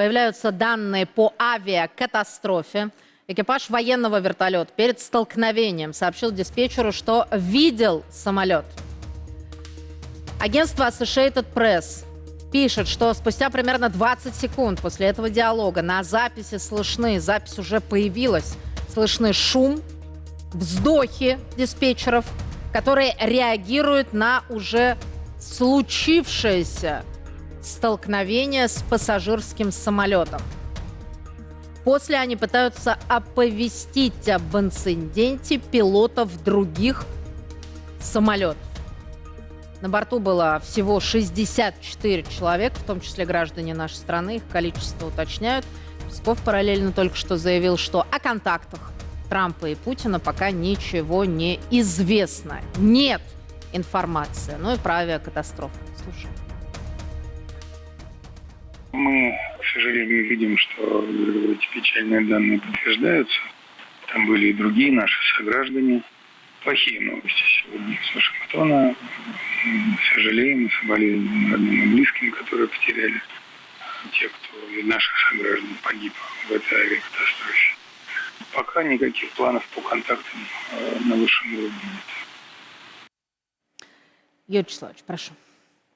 появляются данные по авиакатастрофе. Экипаж военного вертолета перед столкновением сообщил диспетчеру, что видел самолет. Агентство Associated Press пишет, что спустя примерно 20 секунд после этого диалога на записи слышны, запись уже появилась, слышны шум, вздохи диспетчеров, которые реагируют на уже случившееся столкновение с пассажирским самолетом. После они пытаются оповестить об инциденте пилотов других самолетов. На борту было всего 64 человека, в том числе граждане нашей страны. Их количество уточняют. Песков параллельно только что заявил, что о контактах Трампа и Путина пока ничего не известно. Нет информации. Ну и про авиакатастрофу. Слушай. Мы, к сожалению, видим, что эти печальные данные подтверждаются. Там были и другие наши сограждане. Плохие новости сегодня с Вашингтона. Сожалеем и соболезнуем родным и близким, которые потеряли те, кто из наших сограждан погиб в этой авиакатастрофе. Пока никаких планов по контактам э, на высшем уровне нет. Юрий Вячеславович, прошу.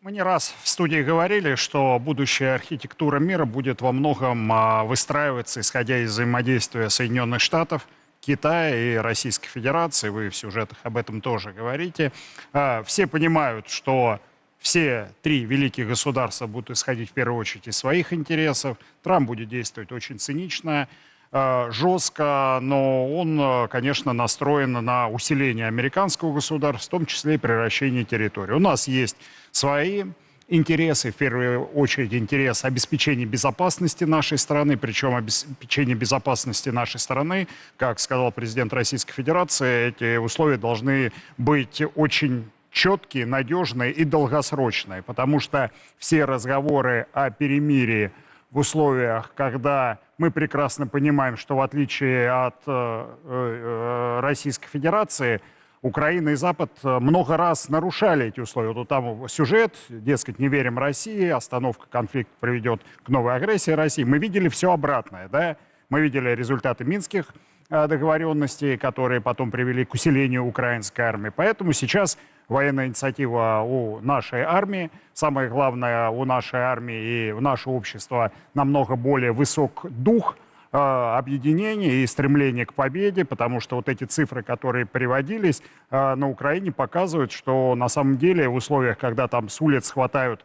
Мы не раз в студии говорили, что будущая архитектура мира будет во многом а, выстраиваться, исходя из взаимодействия Соединенных Штатов, Китая и Российской Федерации. Вы в сюжетах об этом тоже говорите. А, Все понимают, что все три великих государства будут исходить в первую очередь из своих интересов. Трамп будет действовать очень цинично, жестко, но он, э, конечно, настроен на усиление американского государства, в том числе и превращение территории. У нас есть свои интересы, в первую очередь интерес обеспечения безопасности нашей страны, причем обеспечение безопасности нашей страны, как сказал президент Российской Федерации, эти условия должны быть очень четкие, надежные и долгосрочные, потому что все разговоры о перемирии в условиях, когда мы прекрасно понимаем, что в отличие от э, э, Российской Федерации, Украина и Запад э, много раз нарушали эти условия. Вот там сюжет, дескать, не верим России, остановка конфликта приведет к новой агрессии России. Мы видели все обратное, да? Мы видели результаты минских договоренностей, которые потом привели к усилению украинской армии. Поэтому сейчас военная инициатива у нашей армии, самое главное, у нашей армии и у нашего общества намного более высок дух э, объединения и стремления к победе, потому что вот эти цифры, которые приводились э, на Украине, показывают, что на самом деле в условиях, когда там с улиц хватают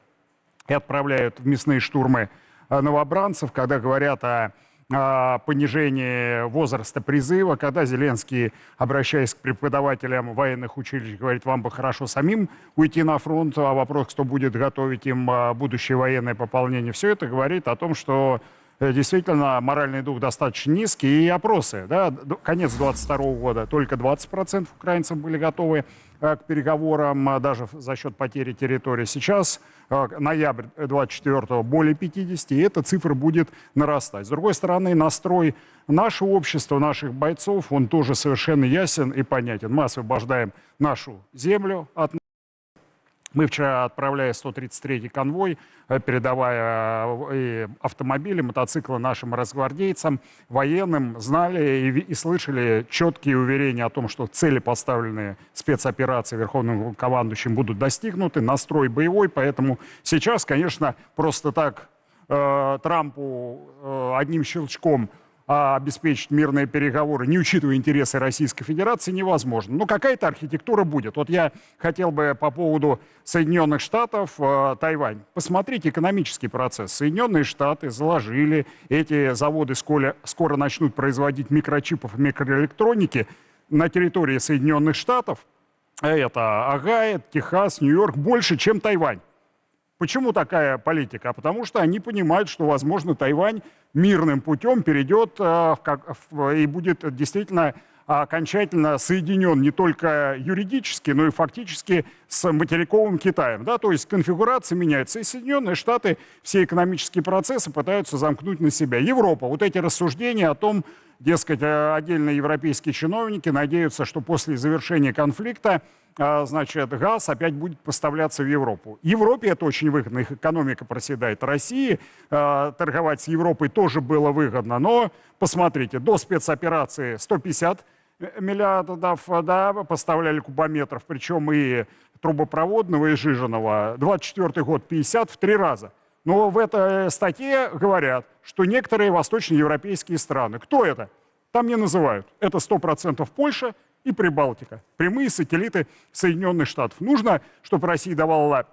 и отправляют в мясные штурмы э, новобранцев, когда говорят о а, понижении возраста призыва, когда Зеленский, обращаясь к преподавателям военных училищ, говорит, вам бы хорошо самим уйти на фронт, а вопрос, кто будет готовить им а, будущее военное пополнение, все это говорит о том, что действительно моральный дух достаточно низкий. И опросы, да, конец 22 года, только 20% украинцев были готовы э, к переговорам, а, даже за счет потери территории. Сейчас, э, ноябрь 24 более 50, и эта цифра будет нарастать. С другой стороны, настрой нашего общества, наших бойцов, он тоже совершенно ясен и понятен. Мы освобождаем нашу землю от мы вчера, отправляя 133-й конвой, э, передавая э, автомобили, мотоциклы нашим разгвардейцам, военным, знали и, и слышали четкие уверения о том, что цели, поставленные спецоперации Верховным командующим, будут достигнуты, настрой боевой, поэтому сейчас, конечно, просто так э, Трампу э, одним щелчком а обеспечить мирные переговоры, не учитывая интересы Российской Федерации, невозможно. Но какая-то архитектура будет. Вот я хотел бы по поводу Соединенных Штатов, э, Тайвань. Посмотрите экономический процесс. Соединенные Штаты заложили, эти заводы скоро, скоро начнут производить микрочипов и микроэлектроники на территории Соединенных Штатов. Это Огайо, Техас, Нью-Йорк больше, чем Тайвань. Почему такая политика? А Потому что они понимают, что, возможно, Тайвань мирным путем перейдет э, и будет действительно окончательно соединен не только юридически, но и фактически с материковым Китаем. Да? То есть конфигурация меняется. И Соединенные Штаты все экономические процессы пытаются замкнуть на себя. Европа, вот эти рассуждения о том, дескать, э, отдельные европейские чиновники надеются, что после завершения конфликта а, значит, газ опять будет поставляться в Европу. Европе это очень выгодно, их экономика проседает. России э, торговать с Европой тоже было выгодно, но посмотрите, до спецоперации 150 миллиардов э, да, поставляли кубометров, причем и трубопроводного, и жиженного. 24 год 50 в три раза. Но в этой статье говорят, что некоторые восточноевропейские страны. Кто это? Там не называют. Это 100% Польша и Прибалтика. Прямые сателлиты Соединенных Штатов. Нужно, чтобы Россия давала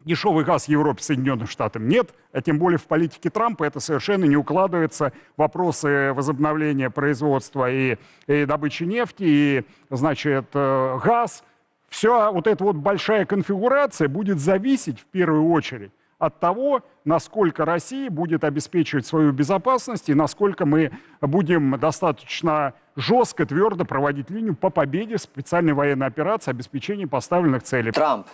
дешевый газ Европе, Соединенным Штатам? Нет. А тем более в политике Трампа это совершенно не укладывается. Вопросы возобновления производства и, и добычи нефти, и, значит, э, газ. Все вот эта вот большая конфигурация будет зависеть в первую очередь от того, насколько Россия будет обеспечивать свою безопасность и насколько мы будем достаточно жестко, твердо проводить линию по победе в специальной военной операции, обеспечении поставленных целей. Трамп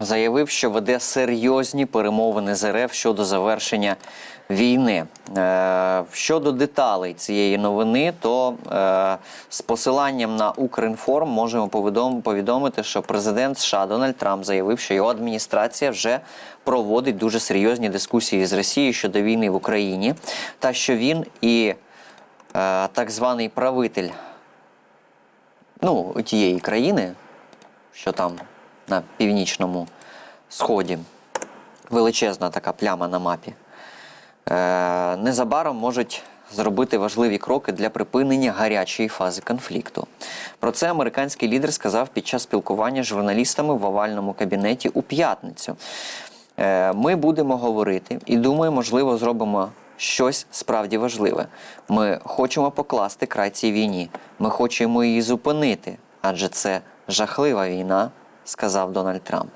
заявив, що веде серйозні перемовини з РФ щодо завершення війни. Е, щодо деталей цієї новини, то е, з посиланням на Укрінформ можемо повідомити, що президент США Дональд Трамп заявив, що його адміністрація вже проводить дуже серйозні дискусії з Росією щодо війни в Україні, та що він і е, так званий правитель ну, тієї країни, що там на північному сході, величезна така пляма на мапі, е, незабаром можуть зробити важливі кроки для припинення гарячої фази конфлікту. Про це американський лідер сказав під час спілкування з журналістами в овальному кабінеті у п'ятницю. Е, Ми будемо говорити і думаю, можливо, зробимо щось справді важливе. Ми хочемо покласти край цій війні. Ми хочемо її зупинити, адже це жахлива війна, сказав Дональд Трамп.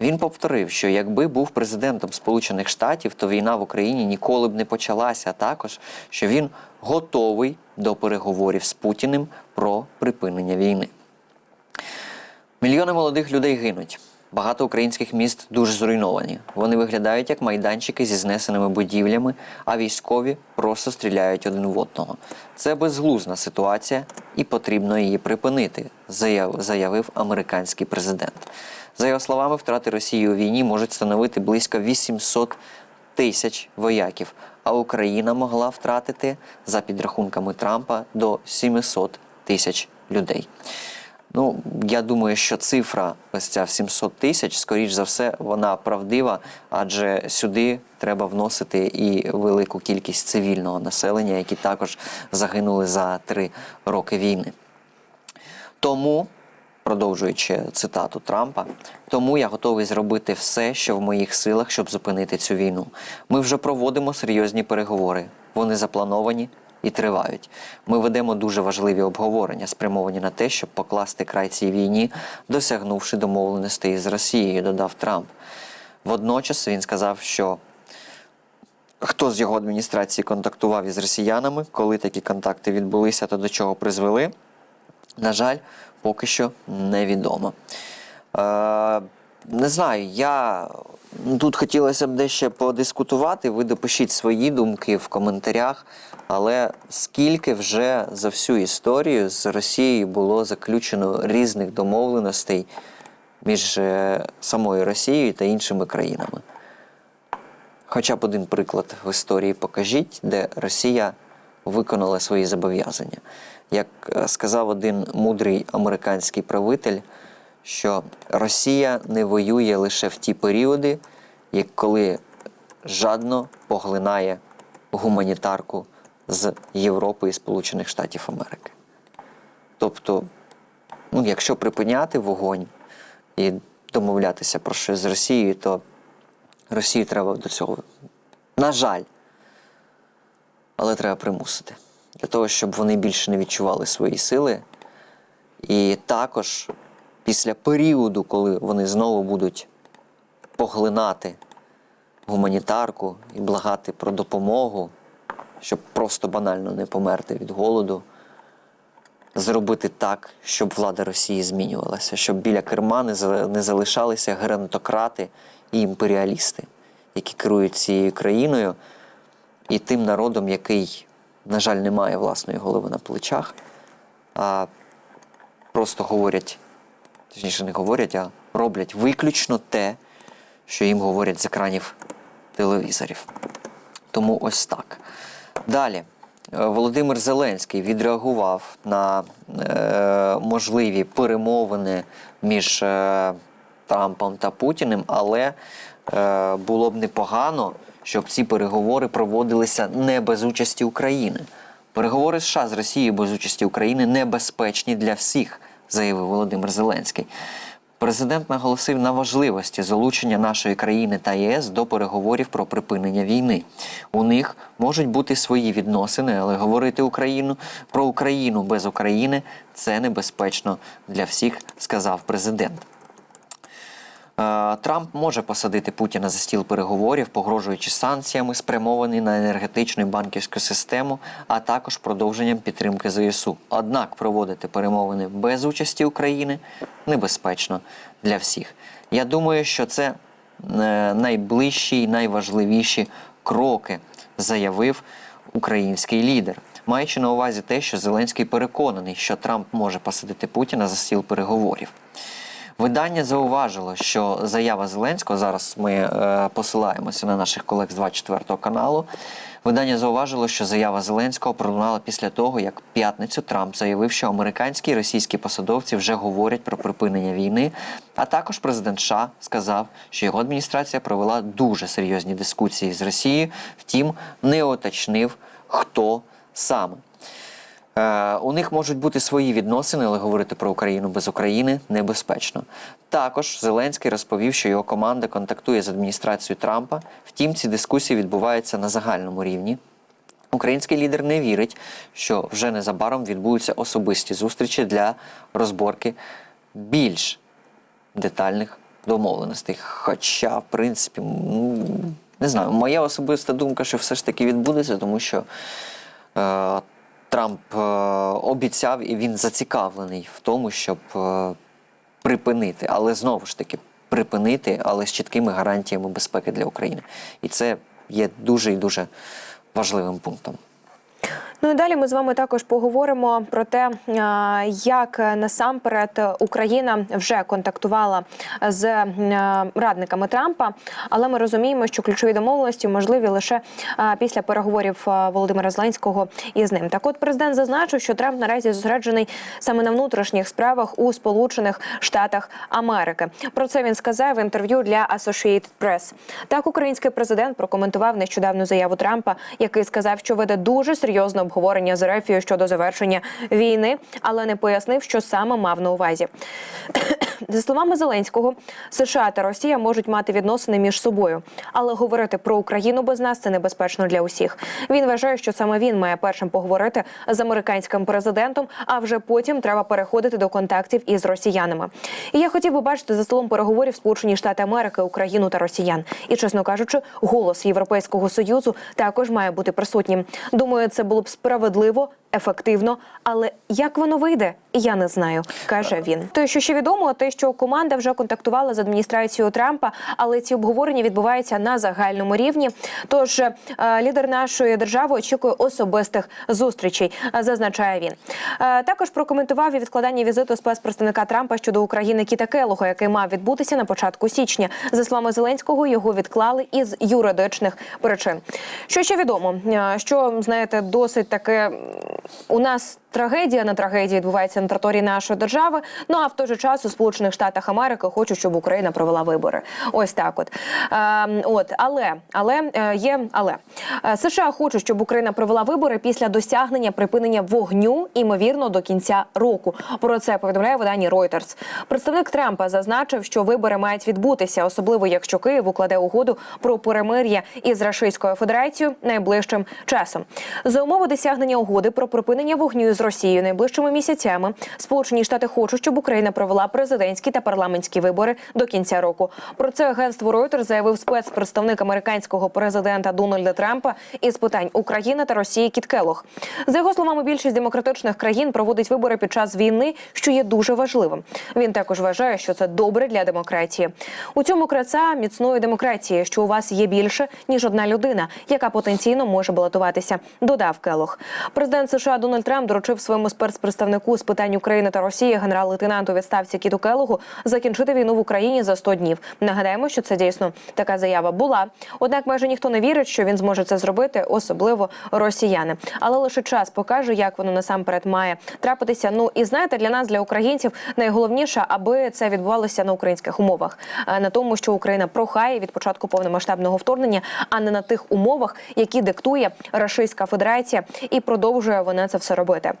Він повторив, що якби був президентом Сполучених Штатів, то війна в Україні ніколи б не почалася. а Також що він готовий до переговорів з Путіним про припинення війни. Мільйони молодих людей гинуть. Багато українських міст дуже зруйновані. Вони виглядають як майданчики зі знесеними будівлями, а військові просто стріляють один в одного. Це безглузна ситуація, і потрібно її припинити, заяв- заявив американський президент. За його словами, втрати Росії у війні можуть становити близько 800 тисяч вояків, а Україна могла втратити, за підрахунками Трампа, до 700 тисяч людей. Ну, я думаю, що цифра ось ця в 700 тисяч, скоріш за все, вона правдива, адже сюди треба вносити і велику кількість цивільного населення, які також загинули за три роки війни. Тому, продовжуючи цитату Трампа, тому я готовий зробити все, що в моїх силах, щоб зупинити цю війну. Ми вже проводимо серйозні переговори. Вони заплановані і тривають. Ми ведемо дуже важливі обговорення, спрямовані на те, щоб покласти край цій війні, досягнувши домовленостей з Росією, додав Трамп. Водночас він сказав, що хто з його адміністрації контактував із росіянами, коли такі контакти відбулися та до чого призвели, на жаль, поки що невідомо. Не знаю, я тут хотілося б дещо подискутувати. Ви допишіть свої думки в коментарях. Але скільки вже за всю історію з Росією було заключено різних домовленостей між е, самою Росією та іншими країнами? Хоча б один приклад в історії покажіть, де Росія виконала свої зобов'язання. Як е, сказав один мудрий американський правитель, що Росія не воює лише в ті періоди, як коли жадно поглинає гуманітарку з Європи і Сполучених Штатів Америки. Тобто, ну, якщо припиняти вогонь і домовлятися про щось з Росією, то Росію треба до цього. На жаль, але треба примусити. Для того, щоб вони більше не відчували свої сили. І також після періоду, коли вони знову будуть поглинати гуманітарку і благати про допомогу, щоб просто банально не померти від голоду, зробити так, щоб влада Росії змінювалася, щоб біля керма не залишалися геронтократи і імперіалісти, які керують цією країною і тим народом, який на жаль, немає власної голови на плечах, а просто говорять, точніше, не говорять, а роблять виключно те, що їм говорять з екранів телевізорів. Тому ось так. Далі. Е, Володимир Зеленський відреагував на е, можливі перемовини між е, Трампом та Путіним, але е, було б непогано, щоб ці переговори проводилися не без участі України. Переговори США з Росією без участі України небезпечні для всіх, заявив Володимир Зеленський. Президент наголосив на важливості залучення нашої країни та ЄС до переговорів про припинення війни. У них можуть бути свої відносини, але говорити Україну про Україну без України це небезпечно для всіх, сказав президент. Трамп може посадити Путіна за стіл переговорів, погрожуючи санкціями, спрямовані на енергетичну і банківську систему, а також продовженням підтримки ЗСУ. Однак проводити перемовини без участі України небезпечно для всіх. Я думаю, що це е, найближчі і найважливіші кроки, заявив український лідер. Маючи на увазі те, що Зеленський переконаний, що Трамп може посадити Путіна за стіл переговорів. Видання зауважило, що заява Зеленського зараз ми е, посилаємося на наших колег з 24 каналу. Видання зауважило, що заява Зеленського пролунала після того, як п'ятницю Трамп заявив, що американські і російські посадовці вже говорять про припинення війни. А також президент США сказав, що його адміністрація провела дуже серйозні дискусії з Росією, втім не уточнив, хто саме. Е, У них можуть бути свої відносини, але говорити про Україну без України небезпечно. Також Зеленський розповів, що його команда контактує з адміністрацією Трампа. Втім, ці дискусії відбуваються на загальному рівні. Український лідер не вірить, що вже незабаром відбудуться особисті зустрічі для розборки більш детальних домовленостей. Хоча, в принципі, не знаю, моя особиста думка, що все ж таки відбудеться, тому що е, Трамп е, обіцяв і він зацікавлений в тому, щоб е, припинити, але знову ж таки припинити, але з чіткими гарантіями безпеки для України. І це є дуже і дуже важливим пунктом. Ну і далі ми з вами також поговоримо про те, як насамперед Україна вже контактувала з радниками Трампа, але ми розуміємо, що ключові домовленості можливі лише після переговорів Володимира Зеленського із ним. Так, от президент зазначив, що Трамп наразі зосереджений саме на внутрішніх справах у Сполучених Штатах Америки. Про це він сказав в інтерв'ю для Associated Press. Так, український президент прокоментував нещодавну заяву Трампа, який сказав, що веде дуже серйозне обговорення з Рефією щодо завершення війни, але не пояснив, що саме мав на увазі. За словами Зеленського, США та Росія можуть мати відносини між собою, але говорити про Україну без нас це небезпечно для усіх. Він вважає, що саме він має першим поговорити з американським президентом, а вже потім треба переходити до контактів із росіянами. І я хотів би бачити за столом переговорів Сполучені Штати Америки, Україну та Росіян. І чесно кажучи, голос Європейського союзу також має бути присутнім. Думаю, це було б справедливо. Ефективно, але як воно вийде, я не знаю, каже він. Те, що ще відомо, те, що команда вже контактувала з адміністрацією Трампа, але ці обговорення відбуваються на загальному рівні. Тож е, лідер нашої держави очікує особистих зустрічей, е, зазначає він. Е, також прокоментував і відкладання візиту спецпредставника Трампа щодо України Кіта Келога, який мав відбутися на початку січня. За словами Зеленського, його відклали із юридичних причин. Що ще відомо? Що знаєте, досить таке у нас трагедія на трагедії відбувається на території нашої держави. Ну а в той же час у Сполучених Штатах Америки хочуть, щоб Україна провела вибори. Ось так, от е, от, але але е, є але Е, США хочуть, щоб Україна провела вибори після досягнення припинення вогню, імовірно, до кінця року. Про це повідомляє видання Reuters. Представник Трампа зазначив, що вибори мають відбутися, особливо якщо Київ укладе угоду про перемир'я із Російською Федерацією найближчим часом. За умови досягнення угоди про припинення вогню з Росією найближчими місяцями. Сполучені Штати хочуть, щоб Україна провела президентські та парламентські вибори до кінця року. Про це агентство Reuters заявив спецпредставник американського президента Дональда Трампа із питань України та Росії Кіт Келлог. За його словами, більшість демократичних країн проводить вибори під час війни, що є дуже важливим. Він також вважає, що це добре для демократії. У цьому краса міцної демократії, що у вас є більше ніж одна людина, яка потенційно може балотуватися. Додав Келох. Президент США Дональд Трамп доручив своєму спецпредставнику з питань України та Росії генерал-лейтенанту відставці Кіту Келогу закінчити війну в Україні за 100 днів. Нагадаємо, що це дійсно така заява була. Однак майже ніхто не вірить, що він зможе це зробити, особливо росіяни. Але лише час покаже, як воно насамперед має трапитися. Ну і знаєте, для нас, для українців, найголовніше, аби це відбувалося на українських умовах, а на тому, що Україна прохає від початку повномасштабного вторгнення, а не на тих умовах, які диктує Рашистська Федерація, і продовжує вона це все робити.